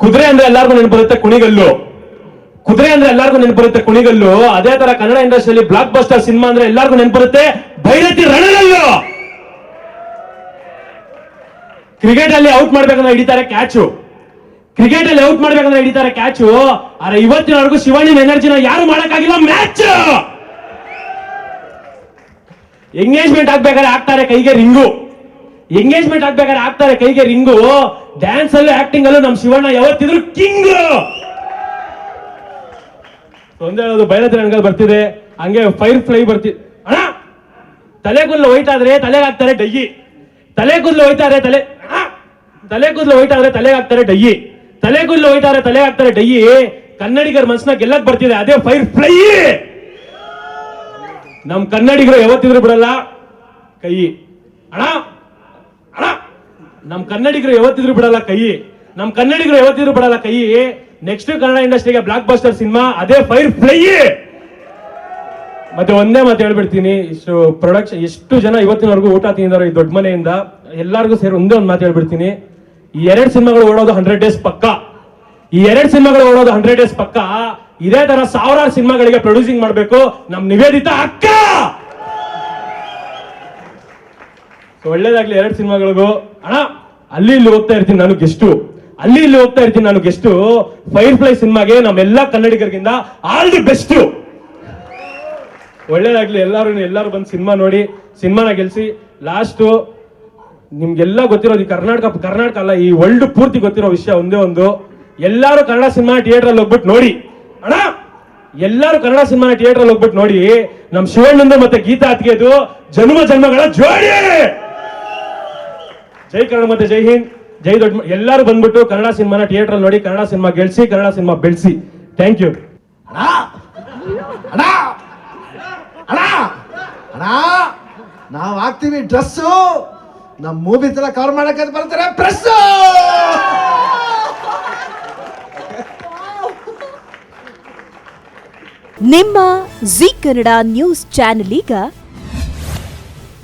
ಕುದುರೆ ಅಂದ್ರೆ ಎಲ್ಲಾರ್ಗು ನೆನಪರುತ್ತೆ ಕುಣಿಗಲ್ಲು. ಕುದುರೆ ಅಂದ್ರೆ ಎಲ್ಲಾರ್ಗು ನೆನಪು ಬರುತ್ತೆ ಕುಣಿಗಲ್ಲು. ಅದೇ ತರ ಕನ್ನಡ ಇಂಡಸ್ಟ್ರಿಯಲ್ಲಿ ಬ್ಲಾಕ್ ಬಸ್ಟರ್ ಸಿನಿಮಾ ಅಂದ್ರೆ ಎಲ್ಲಾರ್ಗು ನೆನಪರುತ್ತೆ ಭೈರತಿ ರಣಗಲ್ಲು ಕ್ರಿಕೆಟ್ ಅಲ್ಲಿ ಔಟ್ ಮಾಡ್ಬೇಕಂದ್ರೆ ಹಿಡಿತಾರೆ ಕ್ಯಾಚು ಕ್ರಿಕೆಟ್ ಅಲ್ಲಿ ಔಟ್ ಮಾಡ್ಬೇಕಂದ್ರೆ ಹಿಡಿತಾರೆ ಕ್ಯಾಚು ಆದ್ರೆ ಇವತ್ತಿನವರೆಗೂ ಶಿವಣ್ಣಿನ ಎನರ್ಜಿನ ಯಾರು ಮಾಡಕ್ಕಾಗಿಲ್ಲ? ಮ್ಯಾಚ್ ಎಂಗೇಜ್ಮೆಂಟ್ ಆಗ್ಬೇಕಾದ್ರೆ ಆಗ್ತಾರೆ ಕೈಗೆ ರಿಂಗು. ಎಂಗೇಜ್ಮೆಂಟ್ ಆಗ್ಬೇಕಾದ್ರೆ ಆಗ್ತಾರೆ ಕೈಗೆ ರಿಂಗು. ಡ್ಯಾನ್ಸ್ ಅಲ್ಲೂ ಆಕ್ಟಿಂಗ್ ಅಲ್ಲೂ ನಮ್ ಶಿವಣ್ಣ ಯಾವತ್ತಿದ್ರು ಕಿಂಗ್. ತೊಂದರೆ ಹೇಳೋದು ಬೈರತಿ ರಣಗಲ್ ಬರ್ತಿದೆ. ಹಂಗೆ ಫೈರ್ ಫ್ಲೈ ಬರ್ತಿ ಅಣ್ಣ! ತಲೆ ಕೂದಲು ಆದ್ರೆ ತಲೆಗೆ ಹಾಕ್ತಾರೆ ಡಯ್ಯಿ ತಲೆ ಕೂದಲು ಹೋಯ್ತಾರೆ ತಲೆ! ತಲೆ ಕೂದಲು ಹೋಯ್ತಾದ್ರೆ ತಲೆಗೆ ಹಾಕ್ತಾರೆ ಡಯ್ಯಿ ತಲೆ ಕೂದಲು ಹೋಯ್ತಾರೆ ತಲೆ ಹಾಕ್ತಾರೆ ಡಯ್ಯಿ ಕನ್ನಡಿಗರ ಮನಸ್ಸಿನ ಗೆಲ್ಲಕ್ ಬರ್ತಿದೆ, ಅದೇ ಫೈರ್ ಫ್ಲೈ ನಮ್ ಕನ್ನಡಿಗರು ಯಾವತ್ತಿದ್ರು ಬಿಡಲ್ಲ. ಕೈ ಅಣ್ಣ! ನಮ್ ಕನ್ನಡಿಗರು ಯಾವತ್ತಿದ್ರು ಬಿಡಲ್ಲ ಕೈ. ನಮ್ಮ ಕನ್ನಡಿಗರು ಯಾವತ್ತಿದ್ರು ಬಿಡಲ್ಲ ಕೈ. ನೆಕ್ಸ್ಟ್ ಕನ್ನಡ ಇಂಡಸ್ಟ್ರಿಗೆ ಬ್ಲಾಕ್ ಬಸ್ಟರ್ ಸಿನಿಮಾ, ಅದೇ ಫೈರ್ ಫ್ಲೈ. ಮತ್ತೆ ಒಂದೇ ಮಾತು ಹೇಳ್ಬಿಡ್ತೀನಿ, ಇಷ್ಟು ಪ್ರೊಡಕ್ಷನ್ ಎಷ್ಟು ಜನ ಇವತ್ತಿನವರೆಗೂ ಊಟ ತಿಂದಾರ ಈ ದೊಡ್ಡ ಮನೆಯಿಂದ, ಎಲ್ಲಾರ್ಗೂ ಸೇರಿ ಒಂದೇ ಒಂದು ಮಾತು ಹೇಳ್ಬಿಡ್ತೀನಿ. ಈ ಎರಡು ಸಿನಿಮಾಗಳು ಓಡೋದು ಹಂಡ್ರೆಡ್ ಡೇಸ್ ಪಕ್ಕ. ಈ ಎರಡು ಸಿನಿಮಾಗಳು ಓಡೋದು ಹಂಡ್ರೆಡ್ ಡೇಸ್ ಪಕ್ಕ. ಇದೇ ತರ ಸಾವಿರಾರು ಸಿನಿಮಾಗಳಿಗೆ ಪ್ರೊಡ್ಯೂಸಿಂಗ್ ಮಾಡಬೇಕು. ನಮ್ ನಿವೇದಿತ ಅಕ್ಕ. ಒಳ್ಳೇದಾಗ್ಲಿ ಎರಡು ಸಿನಿಮಾಗಳಿಗೂ. ಅಣ್ಣ ಅಲ್ಲಿ ಇಲ್ಲಿ ಹೋಗ್ತಾ ಇರ್ತೀನಿ ನಾನು ಗೆಸ್ಟು ಅಲ್ಲಿ ಇಲ್ಲಿ ಹೋಗ್ತಾ ಇರ್ತೀನಿ ನಾನು ಗೆಸ್ಟು ಫೈರ್ ಫ್ಲೈ ಸಿನಿಮಾಗೆ ನಮ್ಮೆಲ್ಲ ಕನ್ನಡಿಗರಿಗಿಂತ ಆಲ್ ದಿ ಬೆಸ್ಟ್ ಒಳ್ಳೇದಾಗ್ಲಿ ಎಲ್ಲರೂ ಎಲ್ಲರೂ ಬಂದು ಸಿನಿಮಾ ನೋಡಿ ಸಿನಿಮಾನ ಗೆಲ್ಸಿ. ಲಾಸ್ಟು ನಿಮ್ಗೆಲ್ಲ ಗೊತ್ತಿರೋದು ಈ ಕರ್ನಾಟಕ ಕರ್ನಾಟಕ ಅಲ್ಲ, ಈ ವರ್ಲ್ಡ್ ಪೂರ್ತಿ ಗೊತ್ತಿರೋ ವಿಷಯ ಒಂದೇ ಒಂದು. ಎಲ್ಲರೂ ಕನ್ನಡ ಸಿನಿಮಾ ಥಿಯೇಟರ್ ಅಲ್ಲಿ ಹೋಗ್ಬಿಟ್ಟು ನೋಡಿ. ಅಣ್ಣ, ಎಲ್ಲರೂ ಕನ್ನಡ ಸಿನಿಮಾ ಥಿಯೇಟರ್ ಅಲ್ಲಿ ಹೋಗ್ಬಿಟ್ಟು ನೋಡಿ. ನಮ್ಮ ಶಿವಣ್ಣಂದು ಮತ್ತೆ ಗೀತಾ ಅತ್ಗೆದು ಜನ್ಮ ಜನ್ಮಗಳ ಜೋಡಿ ಜೈ ಕನ್ನಡ ಮತ್ತೆ ಜೈ ಹಿಂದ್ ಜೈ ದೊಡ್ಡ ಎಲ್ಲರೂ ಬಂದ್ಬಿಟ್ಟು ಕನ್ನಡ ಸಿನಿಮಾನ ಥಿಯೇಟರ್ ಅಲ್ಲಿ ನೋಡಿ ಕನ್ನಡ ಸಿನಿಮಾ ಗೆಲ್ಸಿ ಕನ್ನಡ ಸಿನಿಮಾ ಬೆಳೆಸಿ. Thank you. ಅಣ್ಣ ಅಣ್ಣ ಅಣ್ಣ ಅಣ್ಣ ನಾವು ಹಾಕ್ತೀವಿ ಡ್ರೆಸ್ಸು. ನಮ್ಮ ಮೂವಿ ತರ ಕವರ್ ಮಾಡಕ್ಕೆ ಬರ್ತಾರೆ ಪ್ರೆಸ್ ನಿಮ್ಮ ಜಿ ಕನ್ನಡ ನ್ಯೂಸ್ ಚಾನೆಲ್ ಈಗ